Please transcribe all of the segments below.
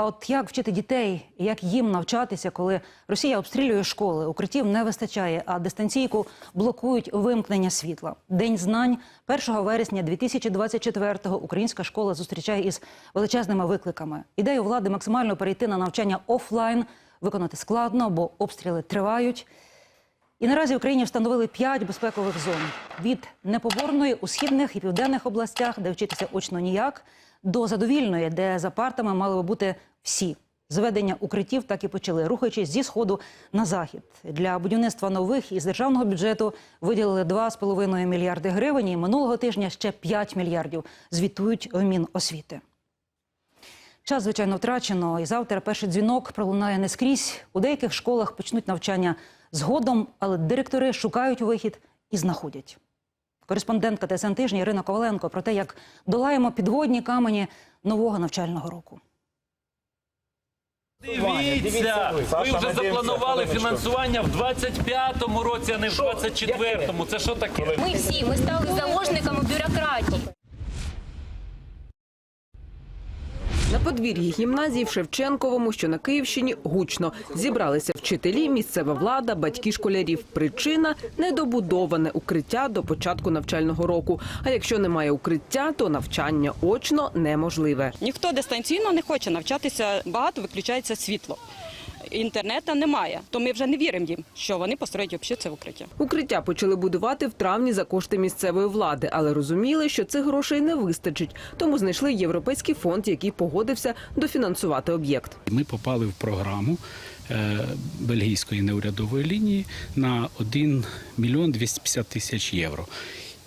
А от як вчити дітей, як їм навчатися, коли Росія обстрілює школи, укриттів не вистачає, а дистанційку блокують вимкнення світла. День знань 1 вересня 2024-го українська школа зустрічає із величезними викликами. Ідею влади максимально перейти на навчання офлайн виконати складно, бо обстріли тривають. І наразі в Україні встановили п'ять безпекових зон від непоборної у східних і південних областях, де вчитися очно ніяк, до задовільної, де за партами мали би бути всі. Зведення укриттів так і почали, рухаючись зі сходу на захід. Для будівництва нових із державного бюджету виділили 2,5 мільярди гривень. І минулого тижня ще 5 мільярдів звітують в Міносвіти. Час, звичайно, втрачено, і завтра перший дзвінок пролунає не скрізь. У деяких школах почнуть навчання згодом, але директори шукають вихід і знаходять. Кореспондентка ТСН тижня Ірина Коваленко про те, як долаємо підводні камені нового навчального року. Дивіться, ви вже запланували фінансування в 25-му році, а не в 24-му. Це що таке? Ми всі ми стали заложниками бюрократії. Подвір'ї гімназії в Шевченковому, що на Київщині, гучно зібралися вчителі, місцева влада, батьки школярів. Причина недобудоване укриття до початку навчального року. А якщо немає укриття, то навчання очно неможливе. Ніхто дистанційно не хоче навчатися, багато виключається світло. Інтернету немає, то ми вже не віримо їм, що вони построять взагалі це укриття. Укриття почали будувати в травні за кошти місцевої влади, але розуміли, що цих грошей не вистачить. Тому знайшли європейський фонд, який погодився дофінансувати об'єкт. Ми попали в програму е, бельгійської неурядової лінії на 1 мільйон 250 тисяч євро.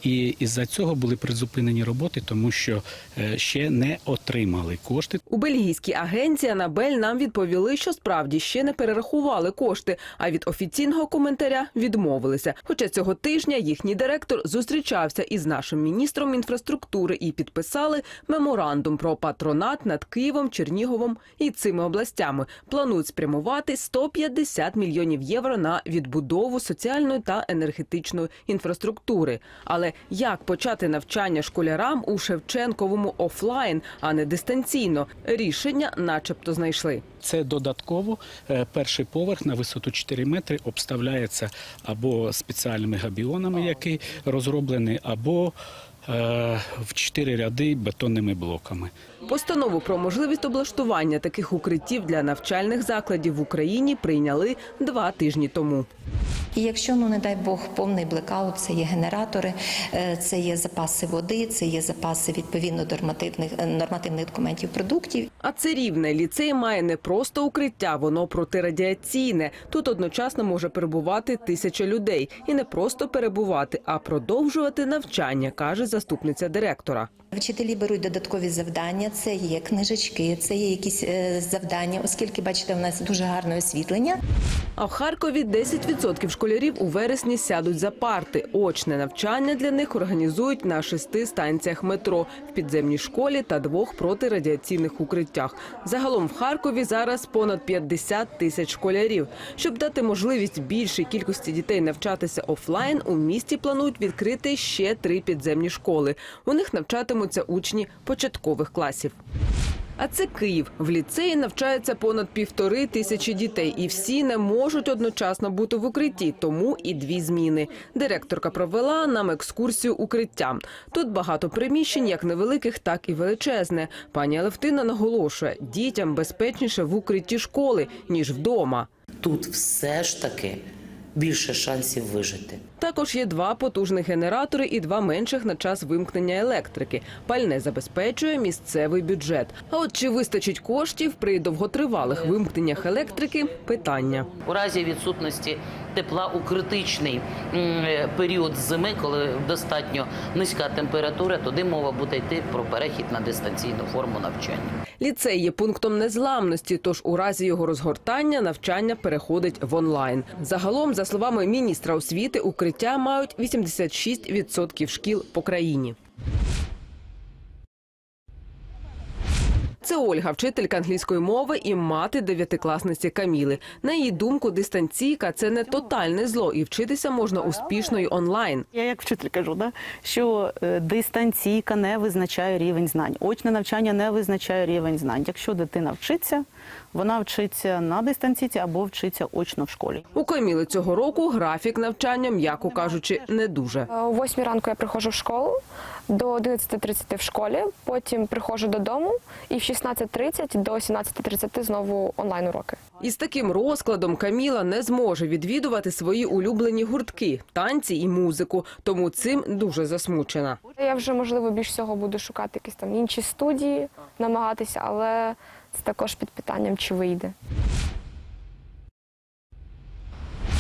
І із-за цього були призупинені роботи, тому що е, ще не отримали кошти. У бельгійській агенції Анабель нам відповіли, що справді ще не перерахували кошти, а від офіційного коментаря відмовилися. Хоча цього тижня їхній директор зустрічався із нашим міністром інфраструктури і підписали меморандум про патронат над Києвом, Черніговом і цими областями. Планують спрямувати 150 мільйонів євро на відбудову соціальної та енергетичної інфраструктури. Але як почати навчання школярам у Шевченковому офлайн, а не дистанційно? Рішення, начебто, знайшли. Це додатково е, перший поверх на висоту 4 метри обставляється або спеціальними габіонами, які розроблені, або в чотири ряди бетонними блоками. Постанову про можливість облаштування таких укриттів для навчальних закладів в Україні прийняли два тижні тому. І якщо, ну не дай Бог, повний блекаут, це є генератори, е, це є запаси води, це є запаси відповідно до нормативних е, нормативних документів продуктів. А це рівне ліцей має не просто укриття, воно протирадіаційне. Тут одночасно може перебувати тисяча людей, і не просто перебувати, а продовжувати навчання, каже заступниця директора. Вчителі беруть додаткові завдання. Це є книжечки, це є якісь е, завдання, оскільки бачите, у нас дуже гарне освітлення. А в Харкові 10% школярів у вересні сядуть за парти. Очне навчання для них організують на шести станціях метро в підземній школі та двох протирадіаційних укриттях. Загалом в Харкові зараз понад 50 тисяч школярів. Щоб дати можливість більшій кількості дітей навчатися офлайн, у місті планують відкрити ще три підземні школи. У них навчатимуться учні початкових класів. А це Київ. В ліцеї навчається понад півтори тисячі дітей, і всі не можуть одночасно бути в укритті, тому і дві зміни. Директорка провела нам екскурсію укриттям. Тут багато приміщень, як невеликих, так і величезне. Пані Алевтина наголошує, дітям безпечніше в укритті школи ніж вдома. Тут все ж таки більше шансів вижити. Також є два потужних генератори і два менших на час вимкнення електрики. Пальне забезпечує місцевий бюджет. А от чи вистачить коштів при довготривалих вимкненнях електрики – питання. У разі відсутності тепла у критичний період зими, коли достатньо низька температура, тоді мова буде йти про перехід на дистанційну форму навчання. Ліцей є пунктом незламності, тож у разі його розгортання навчання переходить в онлайн. Загалом, за словами міністра освіти, укриття мають 86% шкіл по країні. Це Ольга, вчителька англійської мови і мати дев'ятикласниці Каміли. На її думку, дистанційка це не тотальне зло, і вчитися можна успішно й онлайн. Я як вчитель кажу, да, що е, дистанційка не визначає рівень знань. Очне навчання не визначає рівень знань. Якщо дитина вчиться, вона вчиться на дистанційці або вчиться очно в школі. У Каміли цього року графік навчання, м'яко кажучи, не дуже. О 8 ранку я приходжу в школу, до 11.30 в школі, потім приходжу додому і в 16.30 до 17.30 знову онлайн уроки. Із таким розкладом Каміла не зможе відвідувати свої улюблені гуртки, танці і музику, тому цим дуже засмучена. Я вже можливо більш всього буду шукати якісь там інші студії, намагатися, але це також під питанням, чи вийде.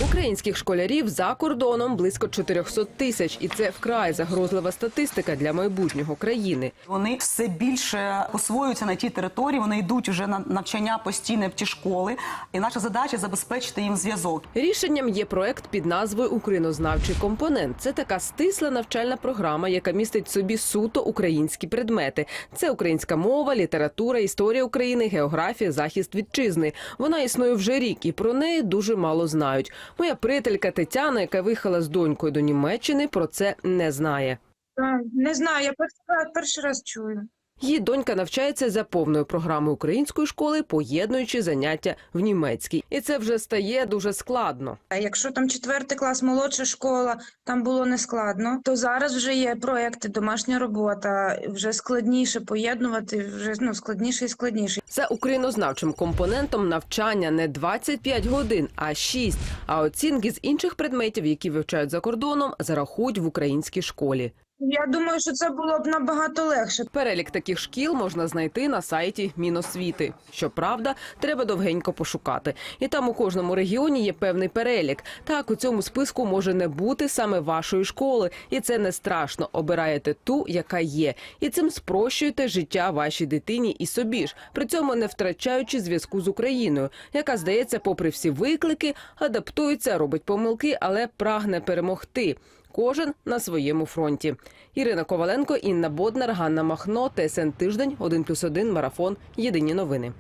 Українських школярів за кордоном близько 400 тисяч, і це вкрай загрозлива статистика для майбутнього країни. Вони все більше освоюються на тій території. Вони йдуть вже на навчання постійне в ті школи. І наша задача забезпечити їм зв'язок. Рішенням є проект під назвою Українознавчий компонент. Це така стисла навчальна програма, яка містить в собі суто українські предмети. Це українська мова, література, історія України, географія, захист вітчизни. Вона існує вже рік, і про неї дуже мало знають. Моя приятелька Тетяна, яка виїхала з донькою до Німеччини, про це не знає. Не знаю, я перший раз чую. Її донька навчається за повною програмою української школи, поєднуючи заняття в німецькій, і це вже стає дуже складно. А якщо там четвертий клас, молодша школа, там було нескладно, то зараз вже є проекти, домашня робота, вже складніше поєднувати, вже ну складніше і складніше. За українознавчим компонентом навчання не 25 годин, а 6, а оцінки з інших предметів, які вивчають за кордоном, зарахують в українській школі. Я думаю, що це було б набагато легше. Перелік таких шкіл можна знайти на сайті Міносвіти. Щоправда, треба довгенько пошукати. І там у кожному регіоні є певний перелік. Так, у цьому списку може не бути саме вашої школи, і це не страшно. Обираєте ту, яка є, і цим спрощуєте життя вашій дитині і собі ж, при цьому не втрачаючи зв'язку з Україною, яка здається, попри всі виклики, адаптується, робить помилки, але прагне перемогти. Кожен на своєму фронті. Ірина Коваленко, Інна Боднар, Ганна Махно, ТСН Тиждень, 1+,1, Марафон. Єдині новини.